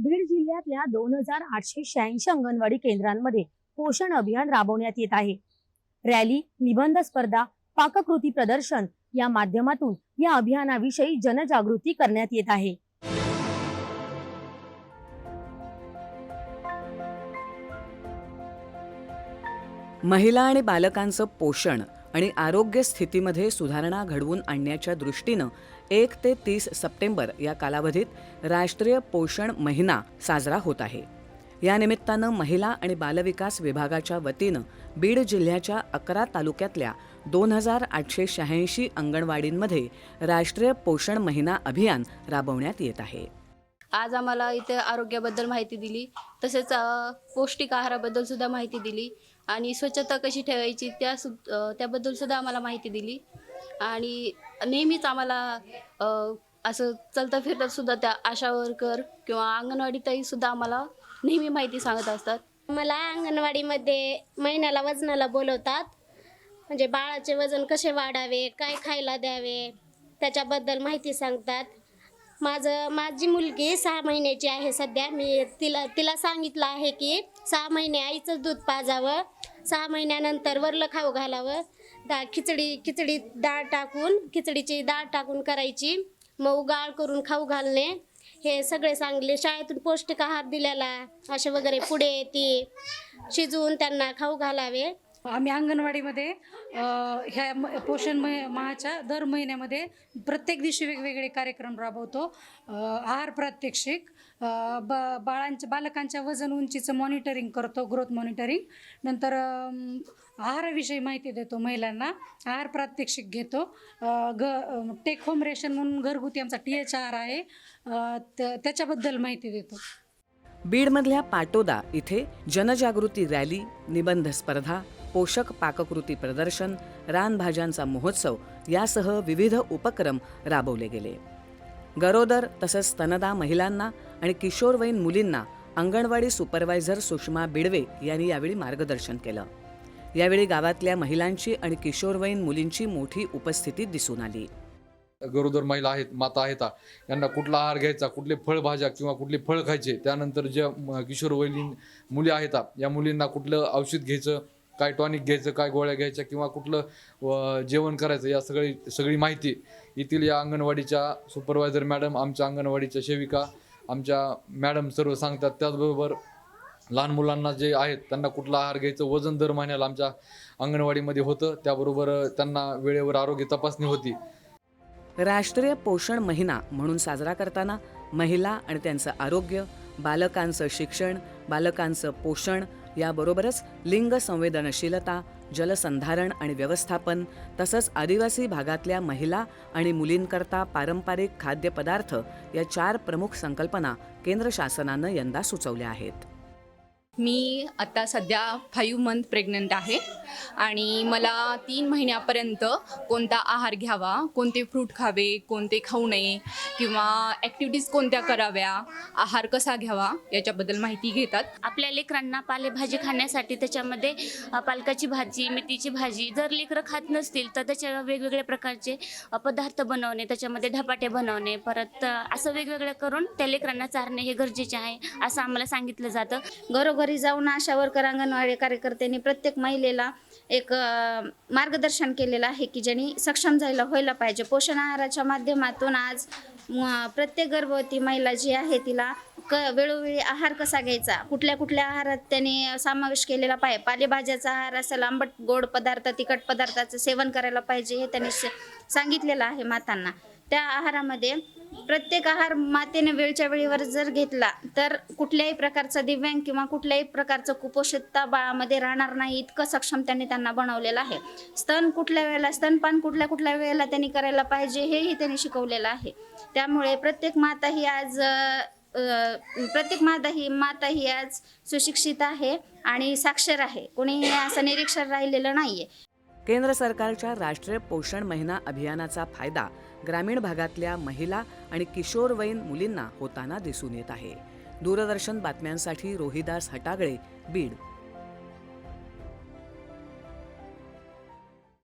बीड जिल्ह्यातल्या दोन हजार आठशे शहाऐंशी अंगणवाडी केंद्रांमध्ये पोषण अभियान राबवण्यात येत आहे. रॅली निबंध स्पर्धा पाककृती प्रदर्शन या माध्यमातून या अभियानाविषयी जनजागृती करण्यात येत आहे. महिला आणि बालकांचं पोषण आणि आरोग्य स्थितीमध्ये सुधारणा घडवून आणण्याच्या दृष्टीनं एक ते तीस सप्टेंबर या कालावधीत राष्ट्रीय पोषण महिना साजरा होत आहे. या निमित्तानं महिला आणि बालविकास विभागाच्या वतीनं बीड जिल्ह्याच्या अकरा तालुक्यातल्या दोन हजार आठशे शहाऐंशी अंगणवाडींमध्ये राष्ट्रीय पोषण महिना अभियान राबवण्यात येत आहे. आज आम्हाला इथे आरोग्याबद्दल माहिती दिली तसेच पौष्टिक आहाराबद्दल सुद्धा माहिती दिली. आणि स्वच्छता कशी ठेवायची त्या सु त्याबद्दल सुद्धा आम्हाला माहिती दिली. आणि नेहमीच आम्हाला असं चलता फिरता सुद्धा त्या आशा वर्कर किंवा अंगणवाडीतही सुद्धा आम्हाला नेहमी माहिती सांगत असतात. मला अंगणवाडीमध्ये महिन्याला वजनाला बोलवतात. म्हणजे बाळाचे वजन कसे वाढावे काय खायला द्यावे त्याच्याबद्दल माहिती सांगतात. माझं माझी मुलगी सहा महिन्याची आहे सध्या. मी तिला तिला सांगितलं आहे की सहा महिने आईचं दूध पाजावं. सहा महिन्यानंतर वरलं खाऊ घालावं. दा खिचडी खिचडी डाळ टाकून खिचडीची डाळ टाकून करायची. मग गाळ करून खाऊ घालणे. हे सगळे सांगले. शाळेतून पौष्टिक आहार दिलेला. असे वगैरे पुढे ती शिजवून त्यांना खाऊ घालावे. आम्ही अंगणवाडीमध्ये ह्या म- पोषण मह माहाच्या दर महिन्यामध्ये प्रत्येक दिवशी वेगवेगळे कार्यक्रम राबवतो. आहार प्रात्यक्षिक ब बाळांच्या बालकांच्या वजन उंचीचं मॉनिटरिंग करतो ग्रोथ मॉनिटरिंग नंतर आहाराविषयी माहिती देतो महिलांना. आहार प्रात्यक्षिक घेतो. ग टेक होम रेशन म्हणून घरगुती आमचा टी एच आर आहे त्याच्याबद्दल माहिती देतो. बीडमधल्या पाटोदा इथे जनजागृती रॅली निबंध स्पर्धा पोषक पाककृती प्रदर्शन रानभाज्यांचा महोत्सव यासह विविध उपक्रम राबवले गेले. गरोदर तसंच स्तनदा महिलांना आणि किशोरवयीन मुलींना अंगणवाडी सुपरवायझर सुषमा बिडवे यांनी यावेळी मार्गदर्शन केलं. यावेळी गावातल्या महिलांची आणि किशोरवयीन मुलींची मोठी उपस्थिती दिसून आली. गरोदर महिला आहेत माता आहेत यांना कुठला आहार घ्यायचा कुठले फळभाज्या किंवा कुठले फळ खायचे त्यानंतर ज्या किशोरवयीन मुली आहेत या मुलींना कुठलं औषध घ्यायचं काय टॉनिक घ्यायचं काय गोळ्या घ्यायच्या किंवा कुठलं व, जेवण करायचं या सगळी सगळी माहिती येथील या अंगणवाडीच्या सुपरवायझर मॅडम आमच्या अंगणवाडीच्या सेविका आमच्या मॅडम सर्व सांगतात. त्याचबरोबर लहान मुलांना जे आहेत त्यांना कुठला आहार घ्यायचं वजन दर महिन्याला आमच्या अंगणवाडीमध्ये होतं. त्याबरोबर त्यांना वेळेवर आरोग्य तपासणी होती. राष्ट्रीय पोषण महिना म्हणून साजरा करताना महिला आणि त्यांचं आरोग्य बालकांचं शिक्षण बालकांचं पोषण याबरोबरच लिंग संवेदनशीलता जलसंधारण आणि व्यवस्थापन तसंच आदिवासी भागातल्या महिला आणि मुलींकरता पारंपरिक खाद्यपदार्थ या चार प्रमुख संकल्पना केंद्र शासनानं यंदा सुचवल्या आहेत. मी आता सध्या फाईव्ह मंथ प्रेग्नंट आहे आणि मला तीन महिन्यापर्यंत कोणता आहार घ्यावा कोणते फ्रूट खावे कोणते खाऊ नये किंवा ॲक्टिव्हिटीज कोणत्या कराव्या? आहार कसा घ्यावा? याच्याबद्दल माहिती घेतात. आपल्या लेकरांना पालेभाजी खाण्यासाठी त्याच्यामध्ये पालकाची भाजी मेथीची भाजी जर लेकरं खात नसतील तर त्याच्या वेगवेगळ्या प्रकारचे पदार्थ बनवणे त्याच्यामध्ये धपाटे बनवणे परत असं वेगवेगळं करून त्या लेकरांना चारणे हे गरजेचे आहे असं आम्हाला सांगितलं जातं. घरोघरी जाऊन आशा वर्कर अंगणवाडी कार्यकर्त्यांनी प्रत्येक महिलेला एक मार्गदर्शन केलेलं आहे की ज्यांनी सक्षम जायला व्हायला पाहिजे. पोषण आहाराच्या माध्यमातून आज प्रत्येक गर्भवती महिला जी आहे तिला क वेळोवेळी आहार कसा घ्यायचा? कुठल्या कुठल्या आहारात त्याने समावेश केलेला पाहिजे पालेभाज्याचा आहार असेल आंबट गोड पदार्थ तिखट पदार्थाचं सेवन करायला पाहिजे हे त्यांनी सांगितलेलं आहे मातांना. त्या आहारामध्ये प्रत्येक आहार मातेने वेळच्या वेळेवर जर घेतला तर कुठल्याही प्रकारचा दिव्यांग किंवा कुठल्याही प्रकारचं कुपोषितता बाळामध्ये राहणार नाही इतकं सक्षम त्यांनी त्यांना बनवलेलं आहे. स्तन कुठल्या वेळेला स्तनपान कुठल्या कुठल्या वेळेला त्यांनी करायला पाहिजे हेही त्यांनी शिकवलेलं आहे. त्यामुळे प्रत्येक माता ही आज प्रत्येक माता ही माता ही आज सुशिक्षित आहे आणि साक्षर आहे. कोणीही असं निरीक्षर राहिलेलं नाहीये. केंद्र सरकारच्या राष्ट्रीय पोषण महिना अभियानाचा फायदा ग्रामीण भागातल्या महिला आणि किशोरवयीन मुलींना होताना दिसून येत आहे. दूरदर्शन बातम्यांसाठी रोहिदास हटागळे बीड.